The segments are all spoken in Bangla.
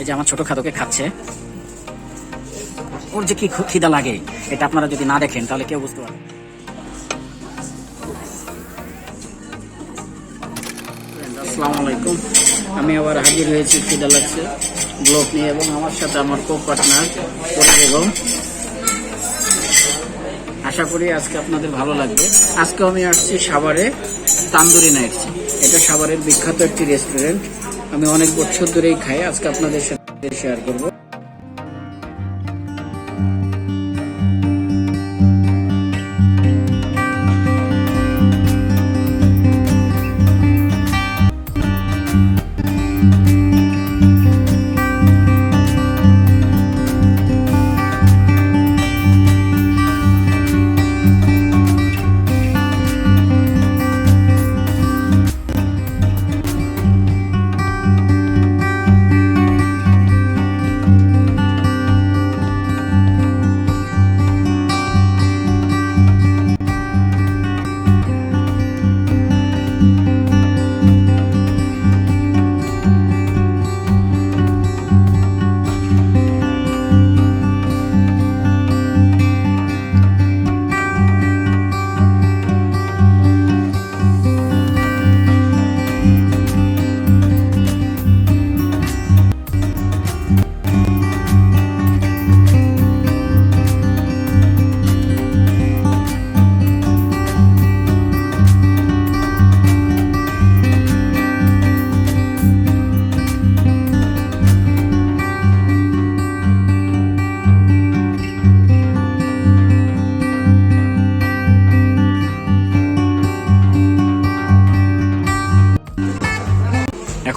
এই যে আমার ছোট খাদকে খাচ্ছে। ওর যে কি খিদা লাগে, এটা আপনারা যদি না দেখেন, তাহলে কেউ বুঝতে পারবে আসসালামু আলাইকুম। আমি আবার হাজির হয়েছি খিদা লাগছে ব্লক নিয়ে এবং আমার সাথে আমার কো পার্টনার বেগম আশা করি আজকে আপনাদের ভালো লাগবে। আজকে আমি আসছি সাভারে তান্দুরি নাইটস। এটা সাভারের বিখ্যাত একটি রেস্টুরেন্ট আমি অনেক বছর ধরেই খাই আজকে আপনাদের সাথে শেয়ার করব।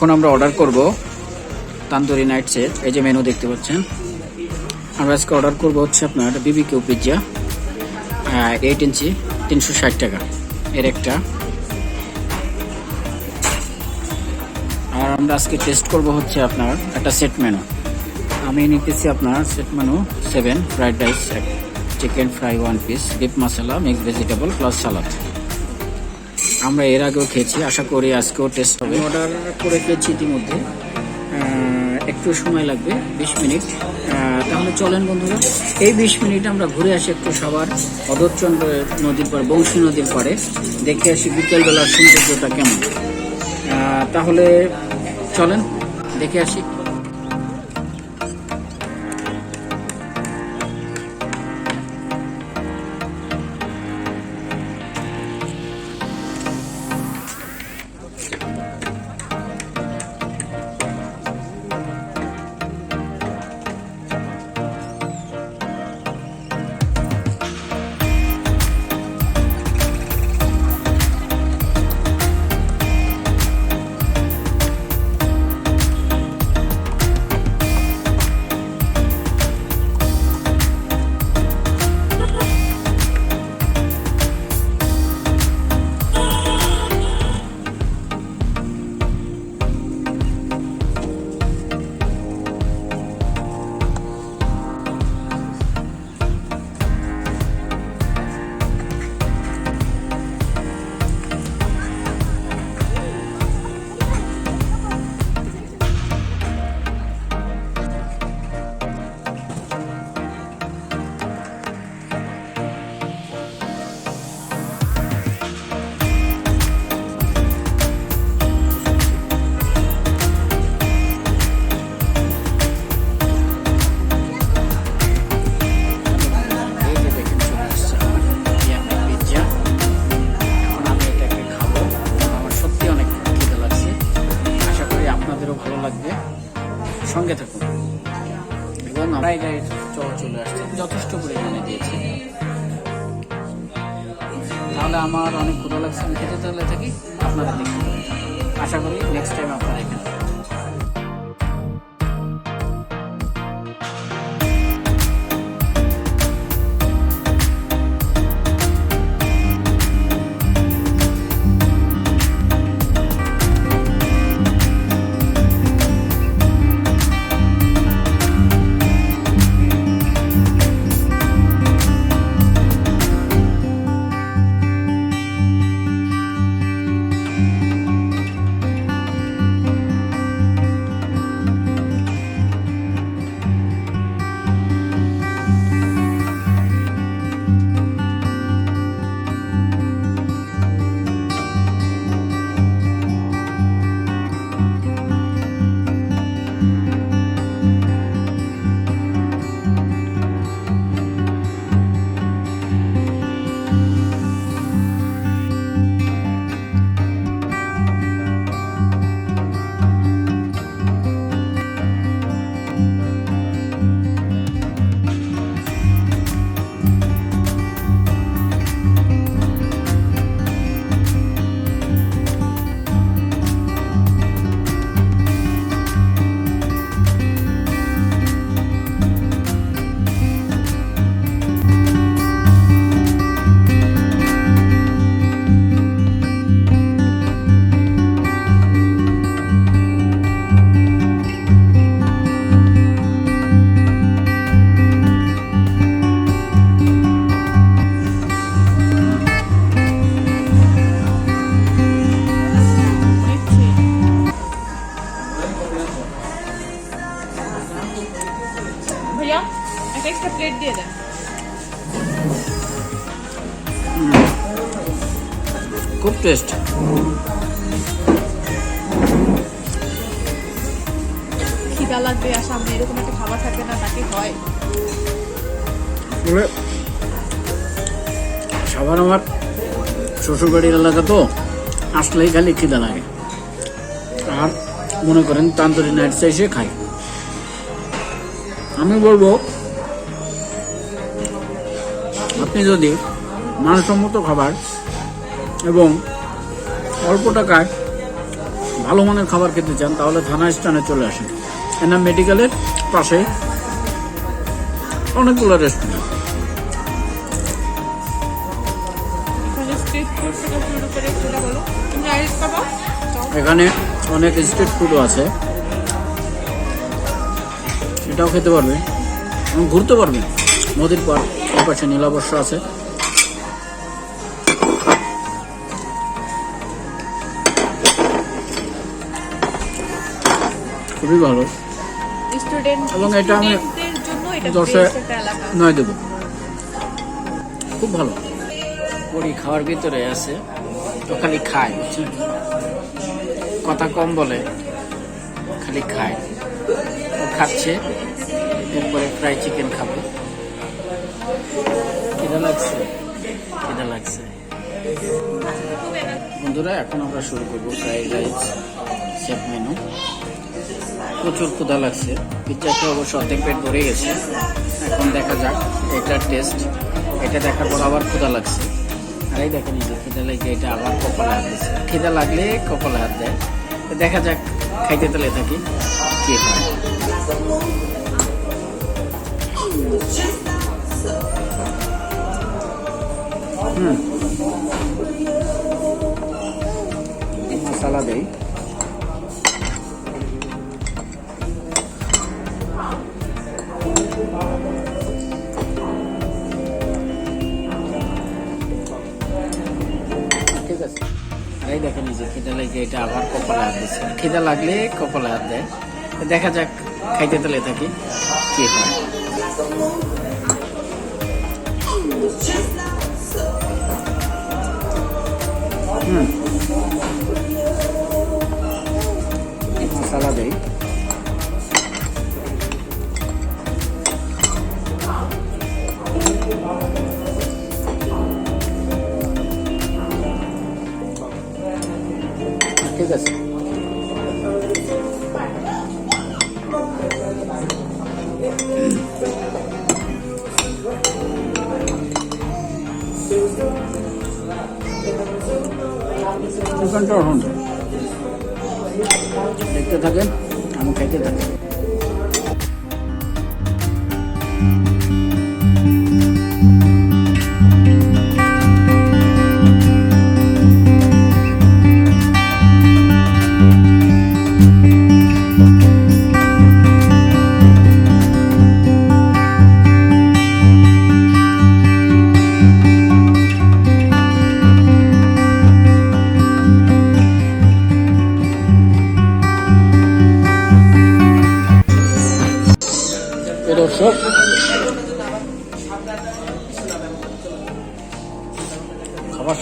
এখন আমরা অর্ডার করব তান্দুরি নাইটসের এই যে মেনু দেখতে পাচ্ছেন। আমরা আজকে অর্ডার করব হচ্ছে আপনার বিবি কিউ পিৎজা এইট ইঞ্চি, তিনশো ষাট টাকা। এর একটা। আর আমরা আজকে টেস্ট করব হচ্ছে আপনার একটা সেট মেনু আমি নিতেছি আপনার set menu seven fried rice chicken fry one piece deep মশলা মিক্স ভেজিটেবল প্লাস সালাদ আমরা এর আগেও খেয়েছি, আশা করি আজকেও টেস্ট হবে। অর্ডার করে খেয়েছি ইতিমধ্যে। একটু সময় লাগবে, বিশ মিনিট। তাহলে চলেন বন্ধুরা। এই বিশ মিনিট আমরা ঘুরে আসি একটু সবার। অদরচন্দ্র নদীর পর, বংশী নদীর পরে। দেখে আসি বিকেলবেলার সৌন্দর্যটা কেমন। তাহলে চলেন, দেখে আসি। তাহলে আমার অনেক ভালো লাগছে, আমি খেতে তাহলে থাকি আপনারা দেখুন আশা করি নেক্সট টাইম আপনারা এখানে খুব টেস্ট খিদা লাগবে আর সামনে এরকম একটা খাবার থাকবে না তাকে হয়। সবার আমার শ্বশুরবাড়ির এলাকা তো আসলেই খালি খিদা লাগে। আর মনে করেন তান্তরি নাইট এসে খাই। আমি বলব আপনি যদি মানসম্মত খাবার এবং অল্প টাকায় ভালো মানের খাবার খেতে চান তাহলে থানা স্থানে চলে আসেন। এনাম মেডিকেলের পাশে অনেকগুলো রেস্টুরেন্ট এখানে অনেক স্ট্রিট ফুডও আছে। এটাও খেতে পারবে। এবং ঘুরতে পারবে। নদীর পার ওই পাশে নীলাবর্ষ আছে। খুবই ভালো। স্টুডেন্ট এবং এটা আমি স্টুডেন্টদের জন্য এটা দশে নয় দেবো। খুব ভালো। পরি খাওয়ার ভিতরে আছে তো খালি খায়। বুঝছেন কথা কম বলে খালি খায়। ও খাচ্ছে এরপরে ফ্রাই চিকেন খাবে। খিদা লাগছে? খিদা লাগছে। বন্ধুরা এখন আমরা শুরু করব ফ্রাইড রাইস সেট মেনু প্রচুর ক্ষুধা লাগছে। পিৎজাটা অবশ্য অর্ধেক পেট ভরে গেছে। এখন দেখা যাক এটার টেস্ট এটা দেখার পর আবার ক্ষুধা লাগছে। আর এই দেখেন যে খিদা লাগে এটা আবার কপালে হাত দিচ্ছে। খিদা লাগলে কপালে হাত দেয়। দেখা যাক, খাইতে তেলে থাকি, কি হয়। হুম। মশলা দেই। যে এটা আবার কপালে হাত দিচ্ছে। খিদা লাগলে কপালে হাত দেয়। দেখা যাক, খাইতে তেলে থাকি কি? হয়? হুম। মশলা দেই। ঠিক আছে। চিকেনটা এখন দেখতে থাকেন আমি খাইতে থাকি।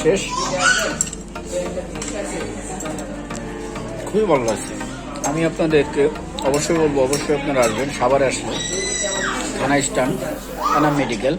শেষ। খুবই ভালো লাগছে। আমি আপনাদেরকে অবশ্যই বলব, অবশ্যই আপনারা আসবেন। সাভারে আসবেন থানা স্ট্যান্ড, থানা মেডিকেল।